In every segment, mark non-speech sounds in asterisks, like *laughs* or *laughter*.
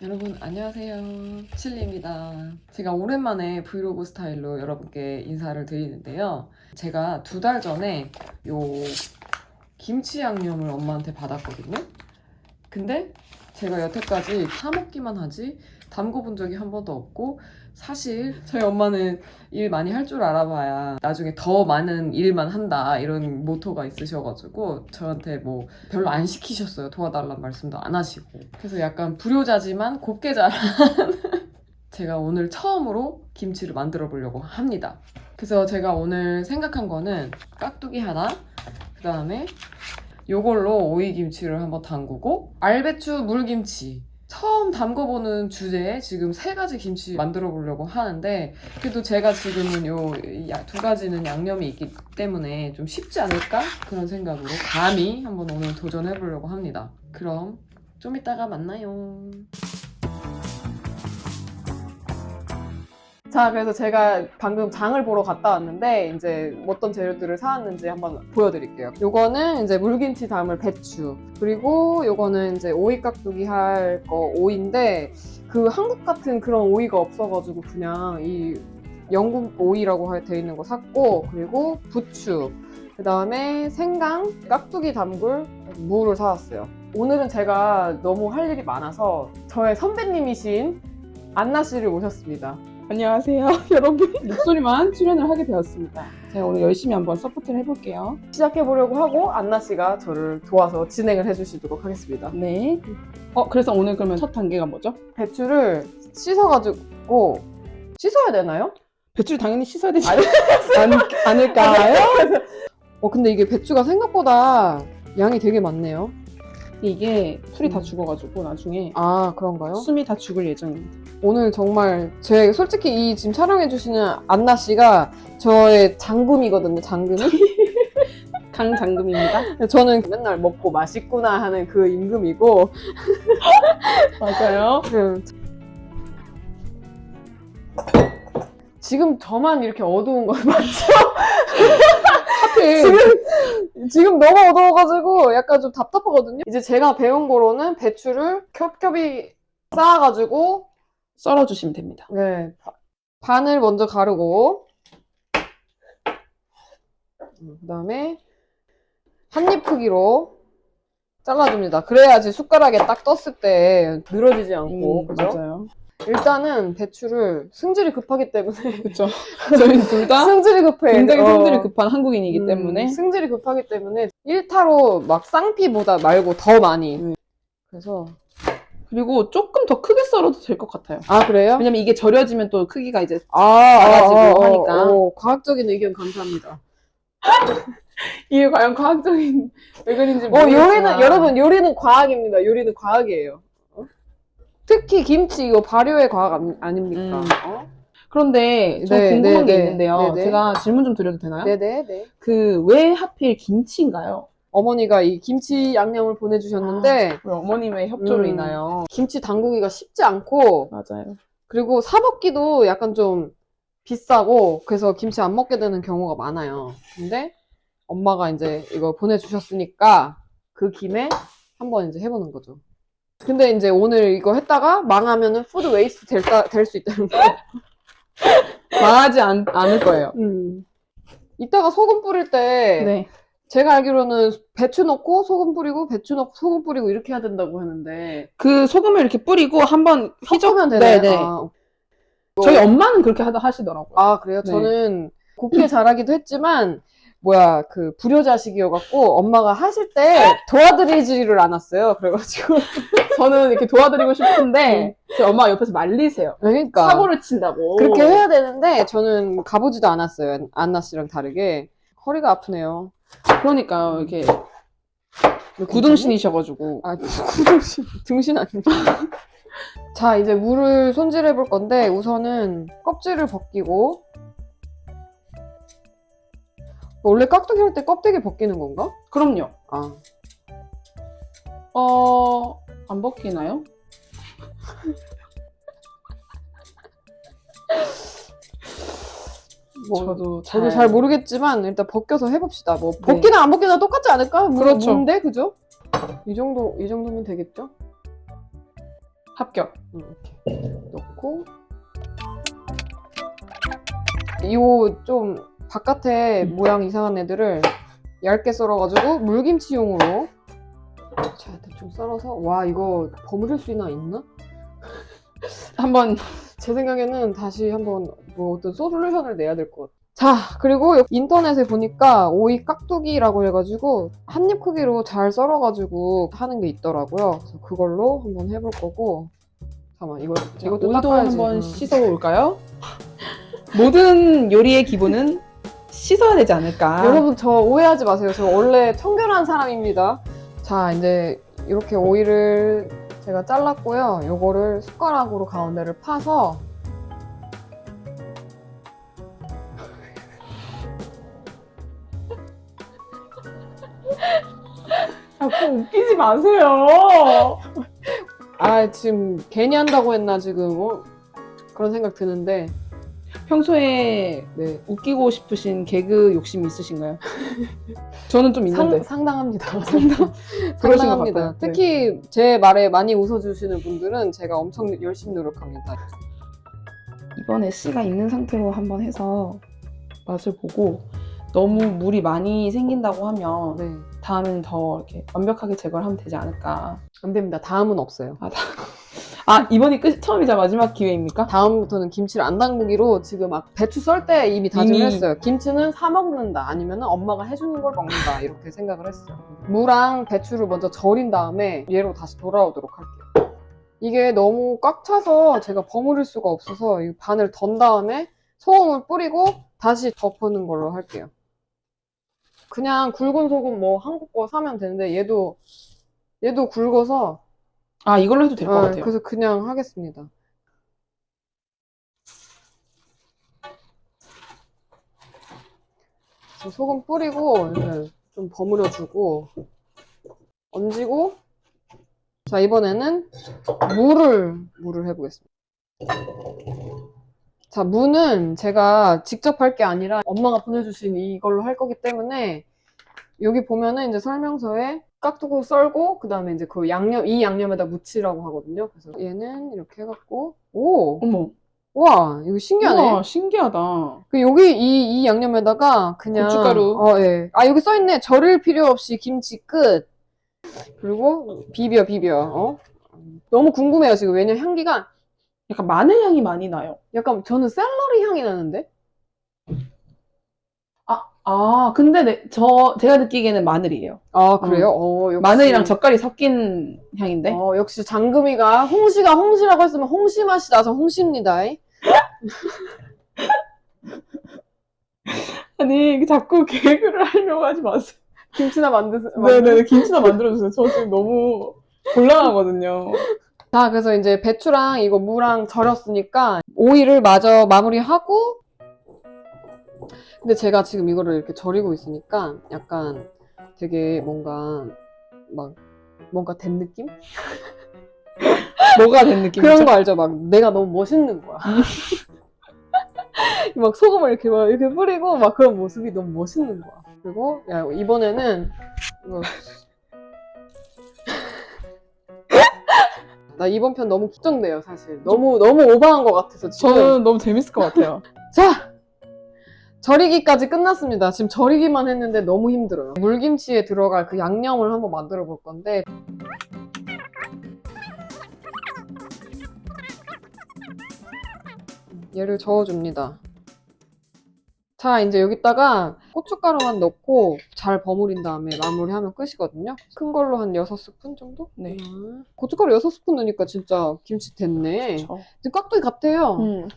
여러분 안녕하세요. 칠리입니다. 제가 오랜만에 브이로그 스타일로 여러분께 인사를 드리는데요. 제가 두 달 전에 요 김치 양념을 엄마한테 받았거든요. 근데 제가 여태까지 타먹기만 하지 담궈 본 적이 한 번도 없고 사실 저희 엄마는 일 많이 할 줄 알아봐야 나중에 더 많은 일만 한다 이런 모토가 있으셔가지고 저한테 뭐 별로 안 시키셨어요. 도와달라는 말씀도 안 하시고. 그래서 약간 불효자지만 곱게 자란 *laughs* 제가 오늘 처음으로 김치를 만들어 보려고 합니다. 그래서 제가 오늘 생각한 거는 깍두기 하나 그 다음에 요걸로 오이김치를 한번 담그고 알배추 물김치 처음 담궈보는 주제에 지금 세 가지 김치 만들어 보려고 하는데 그래도 제가 지금은 요 두 가지는 양념이 있기 때문에 좀 쉽지 않을까 그런 생각으로 감히 한번 오늘 도전해 보려고 합니다. 그럼 좀 이따가 만나요. 자, 그래서 제가 방금 장을 보러 갔다 왔는데 이제 어떤 재료들을 사왔는지 한번 보여드릴게요. 요거는 이제 물김치 담을 배추 그리고 요거는 이제 오이 깍두기 할 거 오이인데 그 한국 같은 그런 오이가 없어가지고 그냥 이 영국 오이라고 되어 있는 거 샀고 그리고 부추 그 다음에 생강 깍두기 담글 무를 사왔어요. 오늘은 제가 너무 할 일이 많아서 저의 선배님이신 안나 씨를 모셨습니다. 안녕하세요, *laughs* 여러분. 목소리만 출연을 하게 되었습니다. 제가 오늘 열심히 한번 서포트를 해볼게요. 시작해 보려고 하고 안나 씨가 저를 도와서 진행을 해주시도록 하겠습니다. 네. 어, 그래서 오늘 그러면 첫 단계가 뭐죠? 배추를 씻어가지고 씻어야 되나요? 배추를 당연히 씻어야 되지 아니, 않, 않을까요? 어 근데 이게 배추가 생각보다 양이 되게 많네요. 이게 풀이 다 음. 죽어가지고 나중에 아 그런가요? 숨이 다 죽을 예정입니다. 오늘 정말 제 솔직히 이 지금 촬영해 주시는 안나 씨가 저의 장금이거든요. 장금이. *laughs* 강장금입니다. 저는 맨날 먹고 맛있구나 하는 그 임금이고 *laughs* 맞아요. 그 지금 저만 이렇게 어두운 거 맞죠? *laughs* 하필 *laughs* 지금 지금 너무 어두워가지고 약간 좀 답답하거든요. 이제 제가 배운 거로는 배추를 겹겹이 쌓아가지고 썰어주시면 됩니다. 네 바- 반을 먼저 가르고 음, 그다음에 한 입 크기로 잘라줍니다. 그래야지 숟가락에 딱 떴을 때 늘어지지 않고 음, 그죠? 맞아요. 일단은 배추를 승질이 급하기 때문에 그렇죠. *laughs* 저희는 둘다 승질이 급해. 굉장히 어. 성질이 급한 한국인이기 음, 때문에 승질이 급하기 때문에 1타로 막 쌍피보다 말고 더 많이. 음. 그래서 그리고 조금 더 크게 썰어도 될 것 같아요. 아 그래요? 왜냐면 이게 절여지면 또 크기가 이제 아, 작아지고 하니까. 어, 과학적인 의견 감사합니다. *laughs* 이게 과연 과학적인 의견인지 어 모르겠지만 요리는 여러분 요리는 과학입니다. 요리는 과학이에요. 어? 특히 김치 이거 발효의 과학 아니- 아닙니까? 음. 어? 그런데 저 네, 궁금한 네, 게 네. 있는데요. 네, 네. 제가 질문 좀 드려도 되나요? 네네 네. 그 왜 하필 김치인가요? 어머니가 이 김치 양념을 보내주셨는데 왜 어머님의 협조로 음. 인하여 김치 담그기가 쉽지 않고 맞아요. 그리고 사 먹기도 약간 좀 비싸고 그래서 김치 안 먹게 되는 경우가 많아요. 근데 엄마가 이제 이거 보내주셨으니까 그 김에 한번 이제 해보는 거죠. 근데 이제 오늘 이거 했다가 망하면은 푸드 웨이스트 될 수 있다는 거. *laughs* 망하지 않, 않을 거예요. 음. 이따가 소금 뿌릴 때 네. 제가 알기로는 배추 넣고 소금 뿌리고 배추 넣고 소금 뿌리고 이렇게 해야 된다고 하는데 그 소금을 이렇게 뿌리고 한번 휘저 휘저으면 되나요? 네, 네. 아, 저희 엄마는 그렇게 하시더라고요. 아, 그래요? 네. 저는 곱게 자라기도 했지만, 뭐야, 그, 불효자식이어갖고, 엄마가 하실 때 도와드리지를 않았어요. 그래가지고. *laughs* 저는 이렇게 도와드리고 싶은데 저희 엄마가 옆에서 말리세요. 그러니까. 사고를 친다고. 그렇게 해야 되는데, 저는 가보지도 않았어요. 안나 씨랑 다르게. 허리가 아프네요. 그러니까 이렇게 왜 구등신이셔가지고 아, *laughs* 구등신. 등신 아닙니다. *laughs* 자, 이제 물을 손질해 볼 건데, 우선은 껍질을 벗기고, 원래 깍두기 할 때 껍데기 벗기는 건가? 그럼요. 아, 어... 안 벗기나요? 뭐, 저도 저도 잘 모르겠지만 일단 벗겨서 해봅시다. 뭐 네. 벗기나 안 벗기나 똑같지 않을까? 뭐, 그렇죠. 뭔데 그죠? 이 정도 이 정도면 되겠죠? 합격. 이렇게 넣고 이거 좀 바깥에 모양 이상한 애들을 얇게 썰어가지고 물김치용으로 자 대충 썰어서 와 이거 버무릴 수나 있나? *laughs* 한번 제 생각에는 다시 한번 뭐 어떤 솔루션을 내야 될 것 같아. 자, 그리고 인터넷에 보니까 오이 깍두기라고 해가지고 한 입 크기로 잘 썰어가지고 하는 게 있더라고요. 그래서 그걸로 한번 해볼 거고. 잠깐만, 이거, 이것도 오이도 닦아야지. 한번 응. 씻어볼까요? *laughs* 모든 요리의 기본은 씻어야 되지 않을까. 여러분, 저 오해하지 마세요. 저 원래 청결한 사람입니다. 자, 이제 이렇게 오이를 제가 잘랐고요. 요거를 숟가락으로 가운데를 파서 자꾸 웃기지 마세요. 아, 지금 괜히 한다고 했나, 지금. 어? 그런 생각 드는데. 평소에 네. 웃기고 싶으신 개그 욕심이 있으신가요? *laughs* 저는 좀 있는데. 상, 상당합니다. *laughs* *laughs* 그러신 것 상당합니다. 같아요. 네. 특히 제 말에 많이 웃어주시는 분들은 제가 엄청 열심히 노력합니다. 이번에 씨가 있는 상태로 한번 해서 맛을 보고 너무 물이 많이 생긴다고 하면 네. 다음엔 더 이렇게 완벽하게 제거를 하면 되지 않을까. 안 됩니다. 다음은 없어요. 아 이번이 끝 처음이자 마지막 기회입니까? 다음부터는 김치를 안 담그기로 지금 막 배추 썰 때 이미 다짐을 이미- 했어요. 김치는 사 먹는다. 아니면 엄마가 해주는 걸 먹는다. 이렇게 생각을 했어요. 무랑 배추를 먼저 절인 다음에 얘로 다시 돌아오도록 할게요. 이게 너무 꽉 차서 제가 버무릴 수가 없어서 이 반을 던 다음에 소금을 뿌리고 다시 덮는 걸로 할게요. 그냥 굵은 소금 뭐 한국 거 사면 되는데 얘도 얘도 굵어서 아 이걸로 해도 될 것 아, 같아요. 그래서 그냥 하겠습니다. 그래서 소금 뿌리고 이렇게 좀 버무려주고 얹이고 자 이번에는 무를 무를 해보겠습니다. 자 무는 제가 직접 할 게 아니라 엄마가 보내주신 이걸로 할 거기 때문에 여기 보면은 이제 설명서에 깍두고 썰고 그 다음에 이제 그 양념 이 양념에다 무치라고 하거든요. 그래서 얘는 이렇게 해갖고 오 어머, 와 이거 신기하네. 우와, 신기하다. 그 여기 이, 이 양념에다가 그냥 고춧가루. 어, 예. 아 여기 써 있네. 절일 필요 없이 김치 끝. 그리고 비벼 비벼. 어? 너무 궁금해요 지금 왜냐 면 향기가 약간 마늘 향이 많이 나요. 약간 저는 샐러리 향이 나는데. 아 근데 내- 저 제가 느끼기에는 마늘이에요. 아 그래요? 어 역시. 마늘이랑 젓갈이 섞인 향인데. 어 역시 장금이가 홍시가 홍시라고 했으면 홍시 맛이 나서 홍시입니다. *laughs* 아니 자꾸 개그를 하려고 하지 마세요. 김치나 만드세요. 네네 김치나 만들어주세요. 저 지금 너무 곤란하거든요. 자, 그래서 이제 배추랑 이거 무랑 절였으니까 오이를 마저 마무리하고 근데 제가 지금 이거를 이렇게 절이고 있으니까 약간 되게 뭔가 막 뭔가 된 느낌? *laughs* 뭐가 된 느낌이죠? 그런 거 알죠? 막 내가 너무 멋있는 거야. *laughs* 막 소금을 이렇게 막 이렇게 뿌리고 막 그런 모습이 너무 멋있는 거야. 그리고 야 이번에는 이거 *laughs* 나 이번 편 너무 걱정돼요 사실. 너무 너무 오버한 것 같아서 지금. 저는 너무 재밌을 것 같아요. 자! 절이기까지 끝났습니다. 지금 절이기만 했는데 너무 힘들어요. 물김치에 들어갈 그 양념을 한번 만들어 볼 건데 얘를 저어줍니다. 자, 이제 여기다가 고춧가루만 넣고 잘 버무린 다음에 마무리하면 끝이거든요. 큰 걸로 한 6스푼 정도? 네. 음. 고춧가루 6스푼 넣으니까 진짜 김치 됐네. 저. 지금 깍두기 같아요. 음.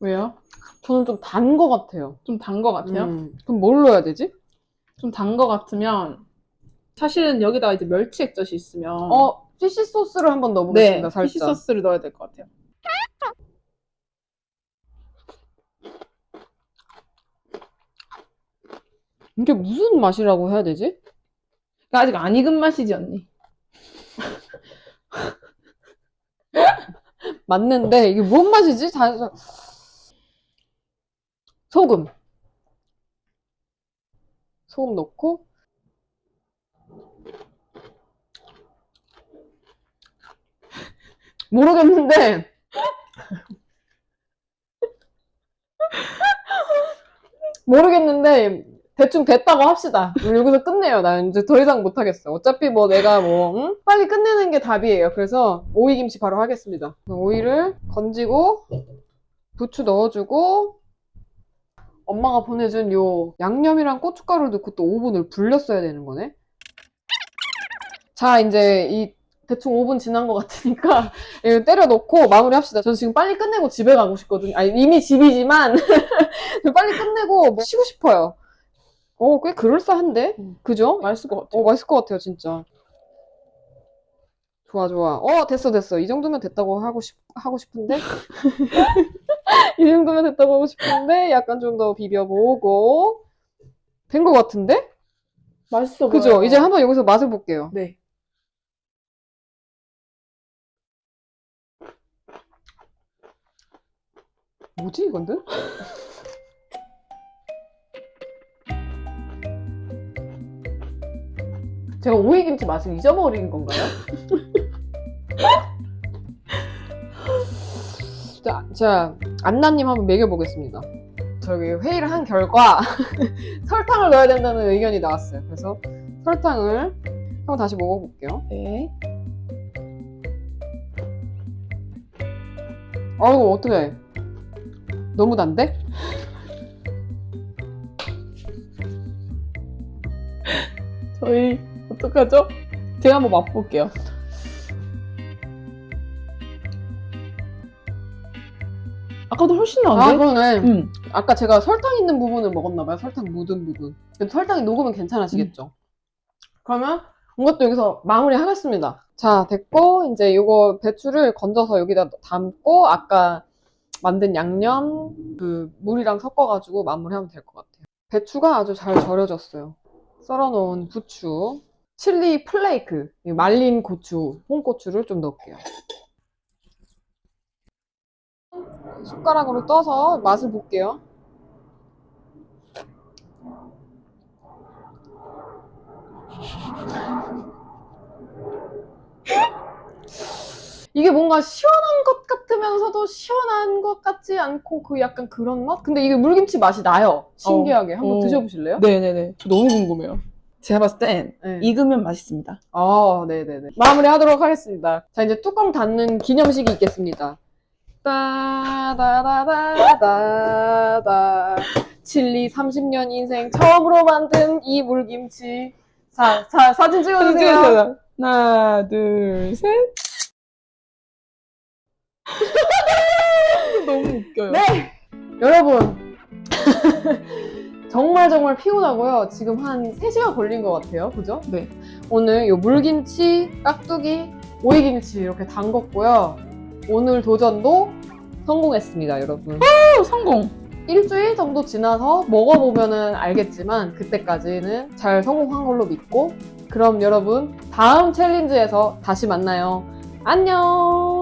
왜요? 저는 좀 단 거 같아요. 좀단것 같아요? 음, 그럼 뭘 넣어야 되지? 좀단것 같으면 사실은 여기다가 이제 멸치 액젓이 있으면 어, 피시 소스를 한번 넣어보겠습니다, 네, 살짝. 피시 소스를 넣어야 될 것 같아요. 이게 무슨 맛이라고 해야 되지? 그러니까 아직 안 익은 맛이지 언니. *laughs* 맞는데, 이게 뭔 맛이지? 자, 자. 소금. 소금 넣고 *laughs* 모르겠는데 *laughs* 모르겠는데 대충 됐다고 합시다. 여기서 끝내요. 나 이제 더 이상 못하겠어. 어차피 뭐 내가 뭐 응? 빨리 끝내는 게 답이에요. 그래서 오이김치 바로 하겠습니다. 오이를 건지고 부추 넣어주고 엄마가 보내준 요 양념이랑 고춧가루 넣고 또 오븐을 불렸어야 되는 거네. 자 이제 이 대충 5분 지난 것 같으니까 *laughs* 이거 때려 넣고 마무리합시다. 저는 지금 빨리 끝내고 집에 가고 싶거든요. 아니 이미 집이지만 *laughs* 빨리 끝내고 뭐 쉬고 싶어요. 어, 꽤 그럴싸한데? 그죠? 맛있을 것 같아요. 어, 맛있을 것 같아요, 진짜. 좋아, 좋아. 어, 됐어, 됐어. 이 정도면 됐다고 하고 싶, 하고 싶은데? *laughs* 이 정도면 됐다고 하고 싶은데, 약간 좀 더 비벼보고. 된 것 같은데? 맛있어 그죠? 보여요. 이제 한번 여기서 맛을 볼게요. 네. 뭐지, 이건데? *laughs* 제가 오이김치 맛을 잊어버린 건가요? *laughs* 자, 자, 안나님 한번 먹여보겠습니다. 저기 회의를 한 결과 *laughs* 설탕을 넣어야 된다는 의견이 나왔어요. 그래서 설탕을 한번 다시 먹어볼게요. 네. 어우, 어떡해. 너무 단데? 저희 어떡하죠? 제가 한번 맛볼게요. 아까도 훨씬 아, 나은데? 그러네. 음. 아까 제가 설탕 있는 부분을 먹었나봐요. 설탕 묻은 부분. 근데 설탕이 녹으면 괜찮아지겠죠. 그러면 이것도 여기서 마무리 하겠습니다. 자, 됐고, 이제 이거 배추를 건져서 여기다 담고, 아까 만든 양념, 그, 물이랑 섞어가지고 마무리하면 될 것 같아요. 배추가 아주 잘 절여졌어요. 썰어놓은 부추, 칠리 플레이크, 이 말린 고추, 홍고추를 좀 넣을게요. 숟가락으로 떠서 맛을 볼게요. 이게 뭔가 시원한 것 같으면서도 시원한 것 같지 않고 그 약간 그런 맛? 근데 이게 물김치 맛이 나요. 신기하게. 한번 어. 드셔보실래요? 네네네. 저 너무 궁금해요. 제가 봤을 땐 네. 익으면 맛있습니다. 아, 네네네. 마무리 하도록 하겠습니다. 자, 이제 뚜껑 닫는 기념식이 있겠습니다. 따다다다다다. 칠리 30년 인생 처음으로 만든 이 물김치. 자, 자, 사진 찍어주세요. 하나, 둘, 셋. *laughs* 너무 웃겨요. 네! 여러분. *laughs* 정말 정말 피곤하고요. 지금 한 3시간 걸린 것 같아요. 그죠? 네. 오늘 요 물김치, 깍두기, 오이김치 이렇게 담궜고요. 오늘 도전도 성공했습니다, 여러분. 오, 성공. 일주일 정도 지나서 먹어보면은 알겠지만 그때까지는 잘 성공한 걸로 믿고 그럼 여러분 다음 챌린지에서 다시 만나요. 안녕!